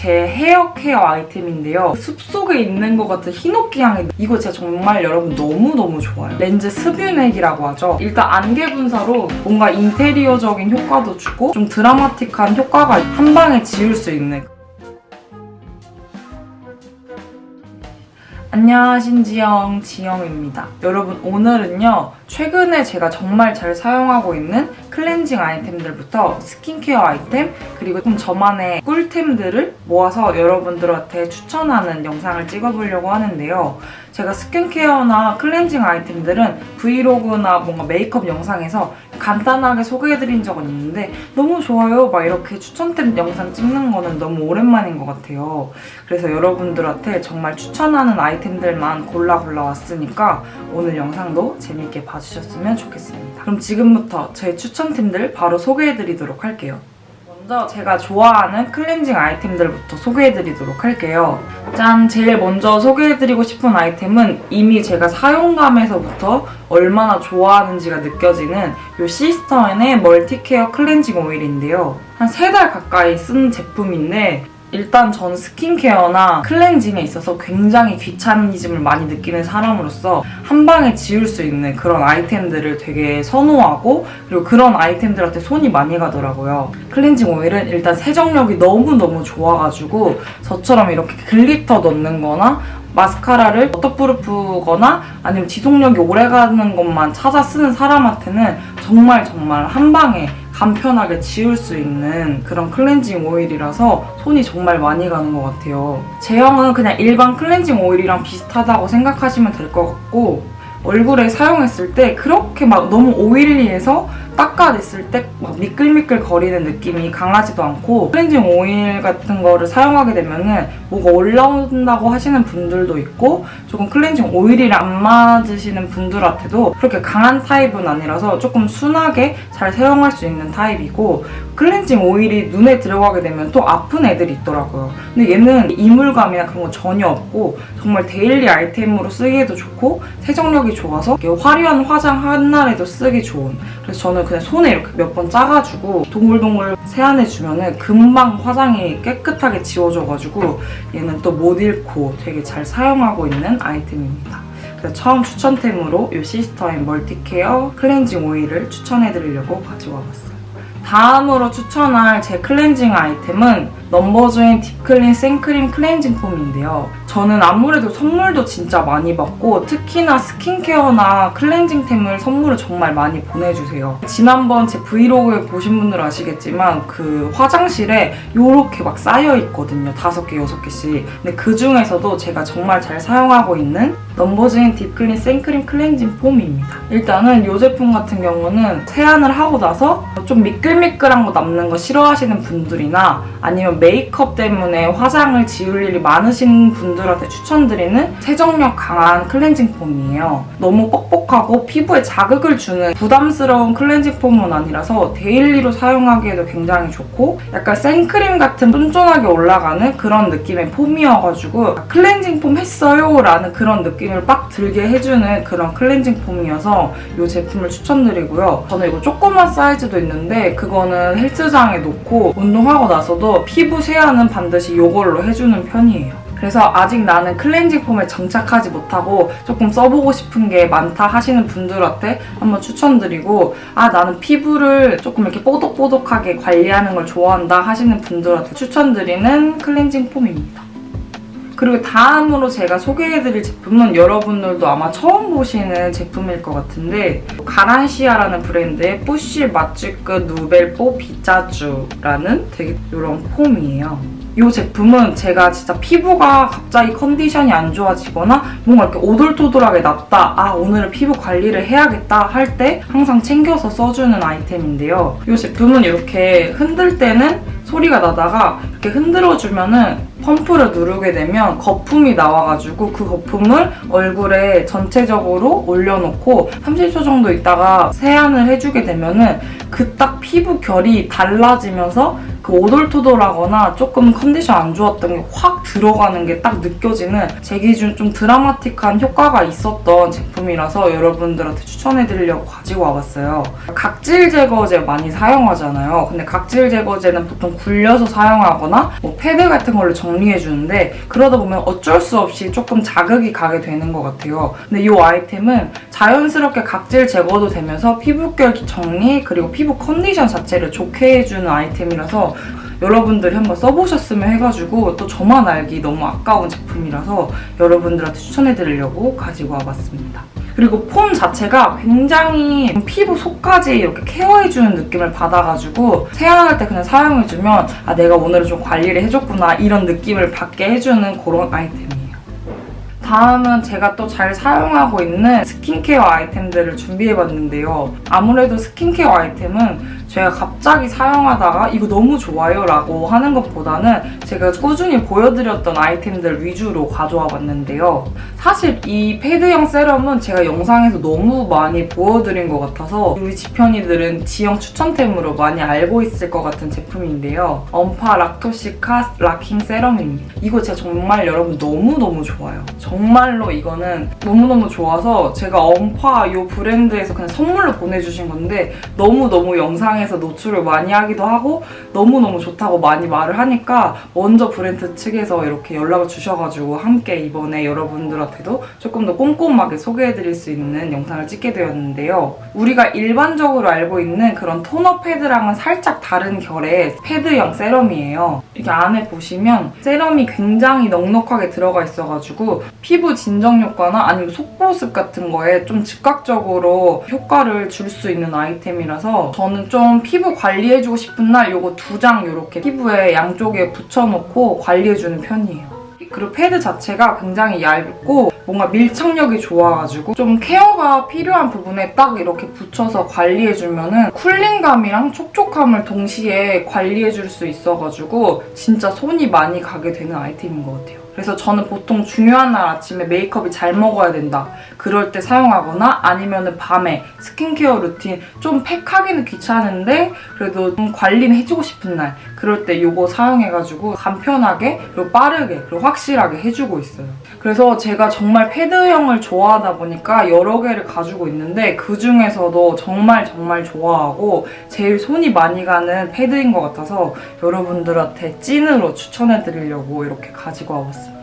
제 헤어 케어 아이템인데요. 숲속에 있는 것 같은 히노키 향이 이거 진짜 정말 여러분 너무너무 좋아요. 렌즈 습유넥이라고 하죠. 일단 안개 분사로 뭔가 인테리어적인 효과도 주고 좀 드라마틱한 효과가 한 방에 지울 수 있는 안녕하신 지영, 지영입니다. 여러분, 오늘은요, 최근에 제가 정말 잘 사용하고 있는 클렌징 아이템들부터 스킨케어 아이템, 그리고 좀 저만의 꿀템들을 모아서 여러분들한테 추천하는 영상을 찍어보려고 하는데요. 제가 스킨케어나 클렌징 아이템들은 브이로그나 뭔가 메이크업 영상에서 간단하게 소개해드린 적은 있는데 너무 좋아요. 막 이렇게 추천템 영상 찍는 거는 너무 오랜만인 것 같아요. 그래서 여러분들한테 정말 추천하는 아이템들만 골라 골라 왔으니까 오늘 영상도 재밌게 봐주셨으면 좋겠습니다. 그럼 지금부터 제 추천 템들 바로 소개해드리도록 할게요. 먼저 제가 좋아하는 클렌징 아이템들부터 소개해드리도록 할게요. 짠! 제일 먼저 소개해드리고 싶은 아이템은 이미 제가 사용감에서부터 얼마나 좋아하는지가 느껴지는 이 시스터인의 멀티케어 클렌징 오일인데요. 한 세 달 가까이 쓴 제품인데 일단 전 스킨케어나 클렌징에 있어서 굉장히 귀차니즘을 많이 느끼는 사람으로서 한 방에 지울 수 있는 그런 아이템들을 되게 선호하고 그리고 그런 아이템들한테 손이 많이 가더라고요. 클렌징 오일은 일단 세정력이 너무너무 좋아가지고 저처럼 이렇게 글리터 넣는 거나 마스카라를 워터프루프거나 아니면 지속력이 오래가는 것만 찾아 쓰는 사람한테는 정말 정말 한 방에 간편하게 지울 수 있는 그런 클렌징 오일이라서 손이 정말 많이 가는 것 같아요. 제형은 그냥 일반 클렌징 오일이랑 비슷하다고 생각하시면 될 것 같고 얼굴에 사용했을 때 그렇게 막 너무 오일리해서 닦아냈을 때 막 미끌미끌 거리는 느낌이 강하지도 않고 클렌징 오일 같은 거를 사용하게 되면은 뭐가 올라온다고 하시는 분들도 있고 조금 클렌징 오일이랑 안 맞으시는 분들한테도 그렇게 강한 타입은 아니라서 조금 순하게 잘 사용할 수 있는 타입이고 클렌징 오일이 눈에 들어가게 되면 또 아픈 애들이 있더라고요. 근데 얘는 이물감이나 그런 거 전혀 없고 정말 데일리 아이템으로 쓰기에도 좋고 세정력이 좋아서 화려한 화장 한 날에도 쓰기 좋은 그래서 저는 그냥 손에 이렇게 몇 번 짜가지고 동글동글 세안해주면은 금방 화장이 깨끗하게 지워져가지고 얘는 또 못 잃고 되게 잘 사용하고 있는 아이템입니다. 그래서 처음 추천템으로 이 시스터인 멀티케어 클렌징 오일을 추천해드리려고 가져와 봤어요. 다음으로 추천할 제 클렌징 아이템은 넘버주인 딥클린 생크림 클렌징 폼인데요. 저는 아무래도 선물도 진짜 많이 받고 특히나 스킨케어나 클렌징템을 선물을 정말 많이 보내주세요. 지난번 제 브이로그 보신 분들은 아시겠지만 그 화장실에 이렇게 막 쌓여 있거든요. 다섯 개, 여섯 개씩. 근데 그 중에서도 제가 정말 잘 사용하고 있는 넘버주인 딥클린 생크림 클렌징 폼입니다. 일단은 이 제품 같은 경우는 세안을 하고 나서 좀 미끌미끌한 거 남는 거 싫어하시는 분들이나 아니면 메이크업 때문에 화장을 지울 일이 많으신 분들 한테 추천드리는 세정력 강한 클렌징 폼이에요. 너무 뻑뻑하고 피부에 자극을 주는 부담스러운 클렌징 폼은 아니라서 데일리로 사용하기에도 굉장히 좋고 약간 생크림 같은 쫀쫀하게 올라가는 그런 느낌의 폼이어가지고 클렌징 폼 했어요 라는 그런 느낌을 빡 들게 해주는 그런 클렌징 폼이어서 이 제품을 추천드리고요. 저는 이거 조그만 사이즈도 있는데 그거는 헬스장에 놓고 운동하고 나서도 피부 세안은 반드시 이걸로 해주는 편이에요. 그래서 아직 나는 클렌징 폼에 정착하지 못하고 조금 써보고 싶은 게 많다 하시는 분들한테 한번 추천드리고 아 나는 피부를 조금 이렇게 뽀독뽀독하게 관리하는 걸 좋아한다 하시는 분들한테 추천드리는 클렌징 폼입니다. 그리고 다음으로 제가 소개해드릴 제품은 여러분들도 아마 처음 보시는 제품일 것 같은데 가란시아라는 브랜드의 뿌쉬 마취끝 누벨뽀 비자주라는 되게 이런 폼이에요. 이 제품은 제가 진짜 피부가 갑자기 컨디션이 안 좋아지거나 뭔가 이렇게 오돌토돌하게 났다. 아, 오늘은 피부 관리를 해야겠다 할 때 항상 챙겨서 써주는 아이템인데요. 이 제품은 이렇게 흔들 때는 소리가 나다가 이렇게 흔들어주면은 펌프를 누르게 되면 거품이 나와가지고 그 거품을 얼굴에 전체적으로 올려놓고 30초 정도 있다가 세안을 해주게 되면은 그 딱 피부 결이 달라지면서 그그 오돌토돌하거나 조금 컨디션 안 좋았던 게 확 들어가는 게 딱 느껴지는 제 기준 좀 드라마틱한 효과가 있었던 제품이라서 여러분들한테 추천해드리려고 가지고 와봤어요. 각질 제거제 많이 사용하잖아요. 근데 각질 제거제는 보통 굴려서 사용하거나 뭐 패드 같은 걸로 정리해주는데 그러다 보면 어쩔 수 없이 조금 자극이 가게 되는 것 같아요. 근데 이 아이템은 자연스럽게 각질 제거도 되면서 피부결 정리 그리고 피부 컨디션 자체를 좋게 해주는 아이템이라서 여러분들이 한번 써보셨으면 해가지고 또 저만 알기 너무 아까운 제품이라서 여러분들한테 추천해드리려고 가지고 와봤습니다. 그리고 폼 자체가 굉장히 피부 속까지 이렇게 케어해주는 느낌을 받아가지고 세안할 때 그냥 사용해주면 아 내가 오늘은 좀 관리를 해줬구나 이런 느낌을 받게 해주는 그런 아이템이에요. 다음은 제가 또 잘 사용하고 있는 스킨케어 아이템들을 준비해봤는데요. 아무래도 스킨케어 아이템은 제가 갑자기 사용하다가 이거 너무 좋아요 라고 하는 것보다는 제가 꾸준히 보여드렸던 아이템들 위주로 가져와 봤는데요. 사실 이 패드형 세럼은 제가 영상에서 너무 많이 보여드린 것 같아서 우리 지편이들은 지영 추천템으로 많이 알고 있을 것 같은 제품인데요. 엄파 락토시카 락킹 세럼입니다. 이거 제가 정말 여러분 너무너무 좋아요. 정말로 이거는 너무너무 좋아서 제가 엄파 이 브랜드에서 그냥 선물로 보내주신 건데 너무너무 영상에 서 노출을 많이 하기도 하고 너무너무 좋다고 많이 말을 하니까 먼저 브랜드 측에서 이렇게 연락을 주셔가지고 함께 이번에 여러분들한테도 조금 더 꼼꼼하게 소개해드릴 수 있는 영상을 찍게 되었는데요. 우리가 일반적으로 알고 있는 그런 토너 패드랑은 살짝 다른 결의 패드형 세럼이에요. 이렇게 안에 보시면 세럼이 굉장히 넉넉하게 들어가 있어가지고 피부 진정 효과나 아니면 속보습 같은 거에 좀 즉각적으로 효과를 줄 수 있는 아이템이라서 저는 좀 피부 관리해주고 싶은 날 이거 두 장 이렇게 피부에 양쪽에 붙여놓고 관리해주는 편이에요. 그리고 패드 자체가 굉장히 얇고 뭔가 밀착력이 좋아가지고 좀 케어가 필요한 부분에 딱 이렇게 붙여서 관리해주면은 쿨링감이랑 촉촉함을 동시에 관리해줄 수 있어가지고 진짜 손이 많이 가게 되는 아이템인 것 같아요. 그래서 저는 보통 중요한 날 아침에 메이크업이 잘 먹어야 된다. 그럴 때 사용하거나 아니면은 밤에 스킨케어 루틴 좀 팩하기는 귀찮은데 그래도 좀 관리는 해주고 싶은 날 그럴 때 이거 사용해가지고 간편하게 그리고 빠르게 그리고 확실하게 해주고 있어요. 그래서 제가 정말 패드형을 좋아하다 보니까 여러 개를 가지고 있는데 그 중에서도 정말 정말 좋아하고 제일 손이 많이 가는 패드인 것 같아서 여러분들한테 찐으로 추천해 드리려고 이렇게 가지고 와봤습니다.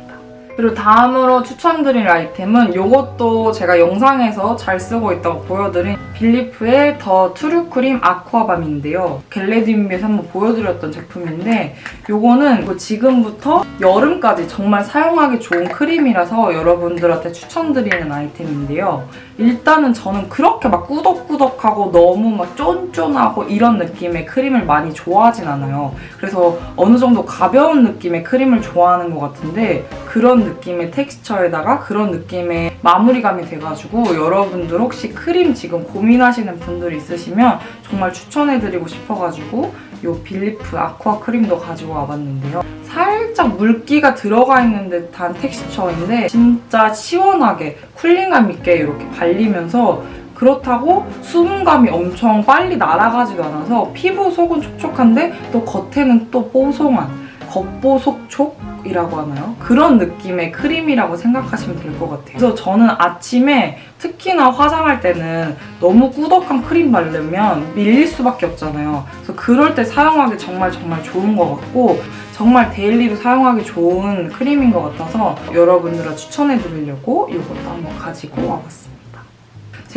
그리고 다음으로 추천드릴 아이템은 이것도 제가 영상에서 잘 쓰고 있다고 보여드린 빌리프의 더 트루크림 아쿠아밤인데요. 겟레디뮤비에서 한번 보여드렸던 제품인데 이거는 지금부터 여름까지 정말 사용하기 좋은 크림이라서 여러분들한테 추천드리는 아이템인데요. 일단은 저는 그렇게 막 꾸덕꾸덕하고 너무 막 쫀쫀하고 이런 느낌의 크림을 많이 좋아하진 않아요. 그래서 어느 정도 가벼운 느낌의 크림을 좋아하는 것 같은데 그런 느낌의 텍스처에다가 그런 느낌의 마무리감이 돼가지고 여러분들 혹시 크림 지금 고민하시는 분들 있으시면 정말 추천해드리고 싶어가지고 이 빌리프 아쿠아 크림도 가지고 와봤는데요. 살짝 물기가 들어가 있는 듯한 텍스처인데 진짜 시원하게 쿨링감 있게 이렇게 발리면서 그렇다고 수분감이 엄청 빨리 날아가지도 않아서 피부 속은 촉촉한데 또 겉에는 또 뽀송한 겉보속촉이라고 하나요? 그런 느낌의 크림이라고 생각하시면 될 것 같아요. 그래서 저는 아침에 특히나 화장할 때는 너무 꾸덕한 크림 바르면 밀릴 수밖에 없잖아요. 그래서 그럴 때 사용하기 정말 정말 좋은 것 같고 정말 데일리로 사용하기 좋은 크림인 것 같아서 여러분들과 추천해 드리려고 이것도 한번 가지고 와봤습니다.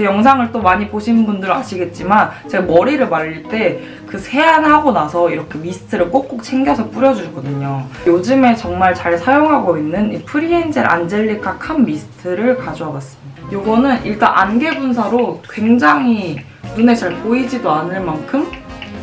제 영상을 또 많이 보신 분들은 아시겠지만 제가 머리를 말릴 때 그 세안하고 나서 이렇게 미스트를 꼭꼭 챙겨서 뿌려주거든요. 요즘에 정말 잘 사용하고 있는 이 프리엔젤 안젤리카 칸 미스트를 가져와 봤습니다. 이거는 일단 안개 분사로 굉장히 눈에 잘 보이지도 않을 만큼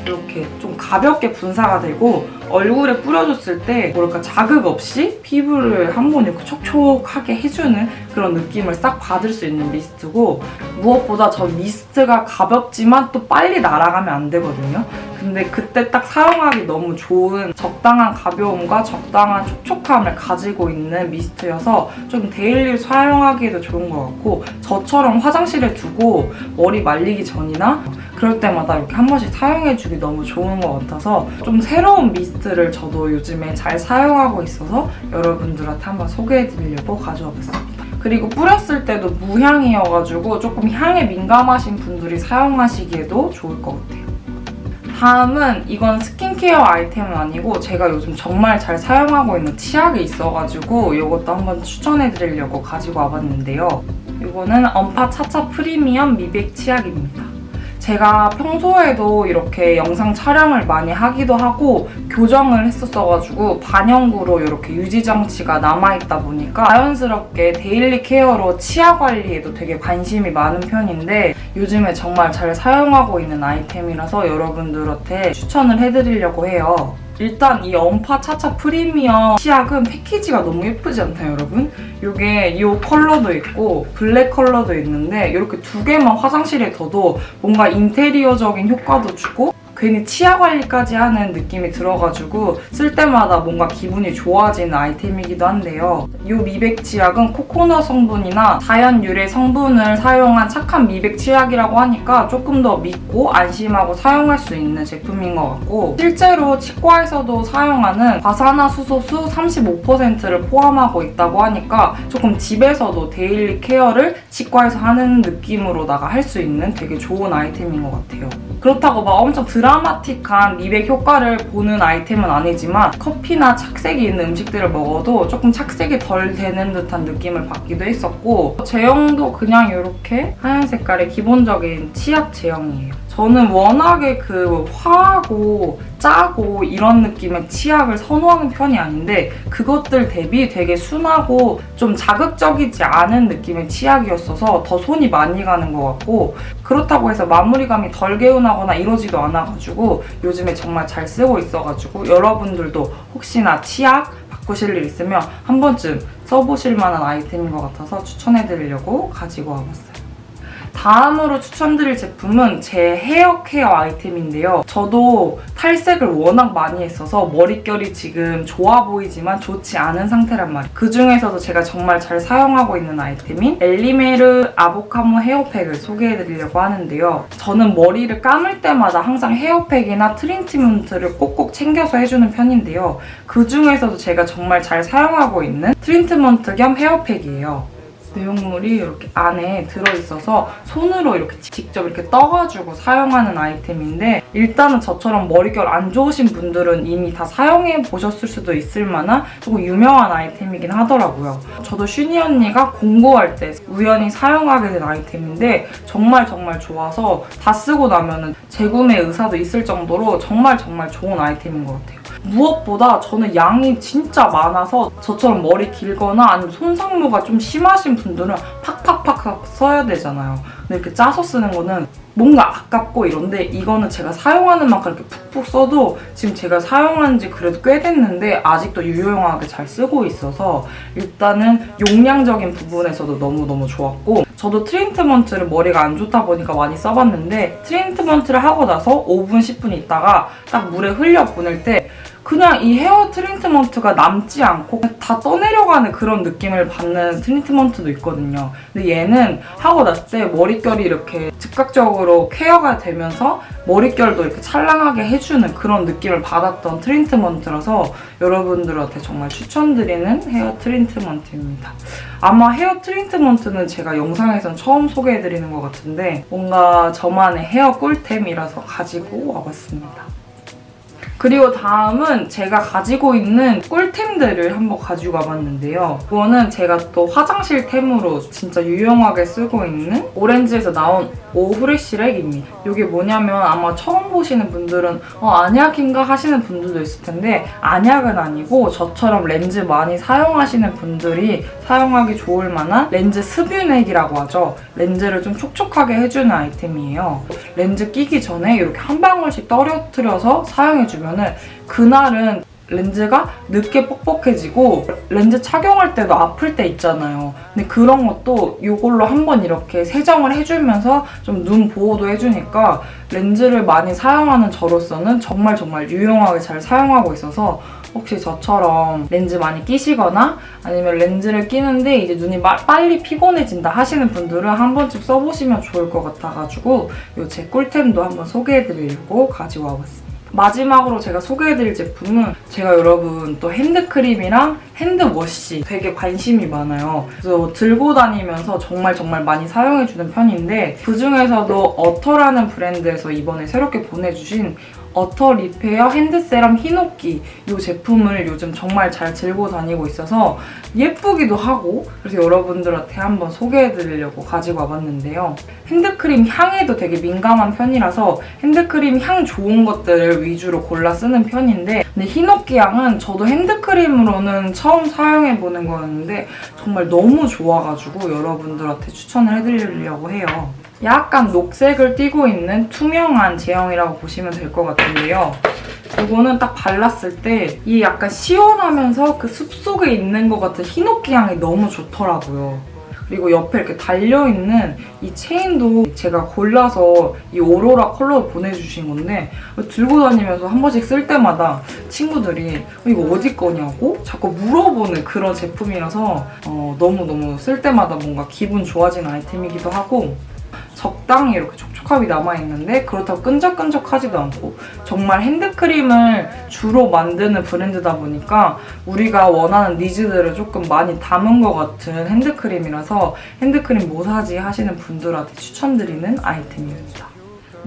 이렇게 좀 가볍게 분사가 되고 얼굴에 뿌려줬을 때 뭐랄까 자극 없이 피부를 한번 이렇게 촉촉하게 해주는 그런 느낌을 싹 받을 수 있는 미스트고 무엇보다 저 미스트가 가볍지만 또 빨리 날아가면 안 되거든요. 근데 그때 딱 사용하기 너무 좋은 적당한 가벼움과 적당한 촉촉함을 가지고 있는 미스트여서 좀 데일리 사용하기에도 좋은 것 같고 저처럼 화장실에 두고 머리 말리기 전이나 그럴 때마다 이렇게 한 번씩 사용해주기 너무 좋은 것 같아서 좀 새로운 미스트를 저도 요즘에 잘 사용하고 있어서 여러분들한테 한번 소개해드리려고 가져와 봤습니다. 그리고 뿌렸을 때도 무향이어가지고 조금 향에 민감하신 분들이 사용하시기에도 좋을 것 같아요. 다음은 이건 스킨케어 아이템은 아니고 제가 요즘 정말 잘 사용하고 있는 치약이 있어가지고 이것도 한번 추천해드리려고 가지고 와봤는데요. 이거는 언파 차차 프리미엄 미백 치약입니다. 제가 평소에도 이렇게 영상 촬영을 많이 하기도 하고 교정을 했었어가지고 반영구로 이렇게 유지 장치가 남아있다 보니까 자연스럽게 데일리 케어로 치아 관리에도 되게 관심이 많은 편인데 요즘에 정말 잘 사용하고 있는 아이템이라서 여러분들한테 추천을 해드리려고 해요. 일단 이 언파 차차 프리미엄 치약은 패키지가 너무 예쁘지 않나요, 여러분? 이게 이 컬러도 있고 블랙 컬러도 있는데 이렇게 두 개만 화장실에 둬도 뭔가 인테리어적인 효과도 주고 괜히 치아 관리까지 하는 느낌이 들어가지고 쓸 때마다 뭔가 기분이 좋아지는 아이템이기도 한데요. 이 미백 치약은 코코넛 성분이나 자연 유래 성분을 사용한 착한 미백 치약이라고 하니까 조금 더 믿고 안심하고 사용할 수 있는 제품인 것 같고 실제로 치과에서도 사용하는 과산화수소수 35%를 포함하고 있다고 하니까 조금 집에서도 데일리 케어를 치과에서 하는 느낌으로다가 할 수 있는 되게 좋은 아이템인 것 같아요. 그렇다고 막 엄청 드라 마틱한 미백 효과를 보는 아이템은 아니지만 커피나 착색이 있는 음식들을 먹어도 조금 착색이 덜 되는 듯한 느낌을 받기도 했었고 제형도 그냥 이렇게 하얀 색깔의 기본적인 치약 제형이에요. 저는 워낙에 그 화하고 짜고 이런 느낌의 치약을 선호하는 편이 아닌데 그것들 대비 되게 순하고 좀 자극적이지 않은 느낌의 치약이었어서 더 손이 많이 가는 것 같고 그렇다고 해서 마무리감이 덜 개운하거나 이러지도 않아가지고 요즘에 정말 잘 쓰고 있어가지고 여러분들도 혹시나 치약 바꾸실 일 있으면 한 번쯤 써보실 만한 아이템인 것 같아서 추천해드리려고 가지고 와봤어요. 다음으로 추천드릴 제품은 제 헤어 케어 아이템인데요. 저도 탈색을 워낙 많이 했어서 머릿결이 지금 좋아 보이지만 좋지 않은 상태란 말이에요. 그 중에서도 제가 정말 잘 사용하고 있는 아이템인 엘리메르 아보카모 헤어팩을 소개해드리려고 하는데요. 저는 머리를 감을 때마다 항상 헤어팩이나 트리트먼트를 꼭꼭 챙겨서 해주는 편인데요. 그 중에서도 제가 정말 잘 사용하고 있는 트리트먼트 겸 헤어팩이에요. 내용물이 이렇게 안에 들어있어서 손으로 이렇게 직접 이렇게 떠가지고 사용하는 아이템인데 일단은 저처럼 머릿결 안 좋으신 분들은 이미 다 사용해 보셨을 수도 있을 만한 조금 유명한 아이템이긴 하더라고요. 저도 슈니 언니가 공부할 때 우연히 사용하게 된 아이템인데 정말 정말 좋아서 다 쓰고 나면은 재구매 의사도 있을 정도로 정말 정말 좋은 아이템인 것 같아요. 무엇보다 저는 양이 진짜 많아서 저처럼 머리 길거나 아니면 손상모가 좀 심하신 분들은 팍팍팍 써야 되잖아요. 근데 이렇게 짜서 쓰는 거는 뭔가 아깝고 이런데 이거는 제가 사용하는 만큼 이렇게 푹푹 써도 지금 제가 사용한 지 그래도 꽤 됐는데 아직도 유용하게 잘 쓰고 있어서 일단은 용량적인 부분에서도 너무너무 좋았고 저도 트리트먼트를 머리가 안 좋다 보니까 많이 써봤는데 트리트먼트를 하고 나서 5분, 10분 있다가 딱 물에 흘려 보낼 때 그냥 이 헤어 트리트먼트가 남지 않고 다 떠내려가는 그런 느낌을 받는 트리트먼트도 있거든요. 근데 얘는 하고 났을 때 머릿결이 이렇게 즉각적으로 케어가 되면서 머릿결도 이렇게 찰랑하게 해주는 그런 느낌을 받았던 트리트먼트라서 여러분들한테 정말 추천드리는 헤어 트리트먼트입니다. 아마 헤어 트리트먼트는 제가 영상에선 처음 소개해드리는 것 같은데 뭔가 저만의 헤어 꿀템이라서 가지고 와봤습니다. 그리고 다음은 제가 가지고 있는 꿀템들을 한번 가지고 와봤는데요. 이거는 제가 또 화장실템으로 진짜 유용하게 쓰고 있는 오렌지에서 나온 오후레쉬 렉입니다. 이게 뭐냐면 아마 처음 보시는 분들은 어, 안약인가 하시는 분들도 있을 텐데 안약은 아니고 저처럼 렌즈 많이 사용하시는 분들이 사용하기 좋을 만한 렌즈 습유넥이라고 하죠. 렌즈를 좀 촉촉하게 해주는 아이템이에요. 렌즈 끼기 전에 이렇게 한 방울씩 떨어뜨려서 사용해주면 은 그날은 렌즈가 늦게 뻑뻑해지고 렌즈 착용할 때도 아플 때 있잖아요. 근데 그런 것도 이걸로 한번 이렇게 세정을 해주면서 좀 눈 보호도 해주니까 렌즈를 많이 사용하는 저로서는 정말 정말 유용하게 잘 사용하고 있어서 혹시 저처럼 렌즈 많이 끼시거나 아니면 렌즈를 끼는데 이제 눈이 마- 빨리 피곤해진다 하시는 분들은 한 번쯤 써보시면 좋을 것 같아가지고 이 제 꿀템도 한번 소개해드리려고 가지고 와봤습니다. 마지막으로 제가 소개해드릴 제품은 제가 여러분 또 핸드크림이랑 핸드워시 되게 관심이 많아요. 그래서 들고 다니면서 정말 정말 많이 사용해주는 편인데 그중에서도 어터라는 브랜드에서 이번에 새롭게 보내주신 어터 리페어 핸드세럼 히노끼 이 제품을 요즘 정말 잘 들고 다니고 있어서 예쁘기도 하고 그래서 여러분들한테 한번 소개해드리려고 가지고 와봤는데요. 핸드크림 향에도 되게 민감한 편이라서 핸드크림 향 좋은 것들을 위주로 골라 쓰는 편인데 근데 히노끼 향은 저도 핸드크림으로는 처음 사용해보는 거였는데 정말 너무 좋아가지고 여러분들한테 추천을 해드리려고 해요. 약간 녹색을 띠고 있는 투명한 제형이라고 보시면 될 것 같은데요. 이거는 딱 발랐을 때 이 약간 시원하면서 그 숲속에 있는 것 같은 히노끼 향이 너무 좋더라고요. 그리고 옆에 이렇게 달려있는 이 체인도 제가 골라서 이 오로라 컬러를 보내주신 건데 들고 다니면서 한 번씩 쓸 때마다 친구들이 어, 이거 어디 거냐고 자꾸 물어보는 그런 제품이라서 어, 너무너무 쓸 때마다 뭔가 기분 좋아지는 아이템이기도 하고 적당히 이렇게 촉촉함이 남아있는데 그렇다고 끈적끈적하지도 않고 정말 핸드크림을 주로 만드는 브랜드다 보니까 우리가 원하는 니즈들을 조금 많이 담은 것 같은 핸드크림이라서 핸드크림 뭐 사지 하시는 분들한테 추천드리는 아이템입니다.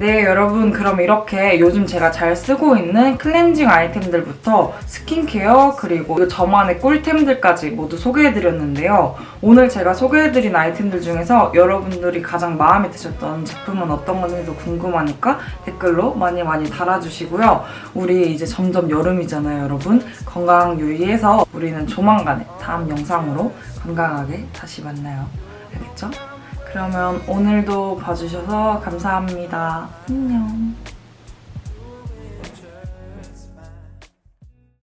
네, 여러분 그럼 이렇게 요즘 제가 잘 쓰고 있는 클렌징 아이템들부터 스킨케어 그리고 저만의 꿀템들까지 모두 소개해드렸는데요. 오늘 제가 소개해드린 아이템들 중에서 여러분들이 가장 마음에 드셨던 제품은 어떤 건지도 궁금하니까 댓글로 많이 많이 달아주시고요. 우리 이제 점점 여름이잖아요, 여러분. 건강 유의해서 우리는 조만간에 다음 영상으로 건강하게 다시 만나요. 알겠죠? 그러면 오늘도 봐주셔서 감사합니다. 안녕.